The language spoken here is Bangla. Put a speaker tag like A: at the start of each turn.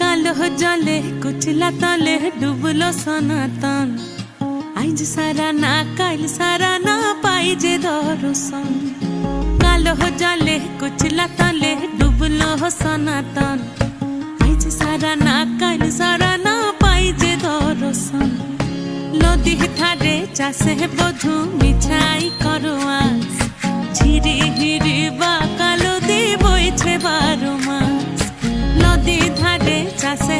A: কালো জলে কুচলা তলে ডুবলো সনাতন আইজ সারা না কাইল সারা না পাই যে দর্শন কালো জলে কুচলা তলে ডুবলো সনাতন আইজ সারা না কাইল সারা না পাই যে দর্শন নদী ধারে চাষে বধু মিছাই করো আস ঝিরি হিরি বা কালো দি বইছে বারো মাস নদী ধারে চাষে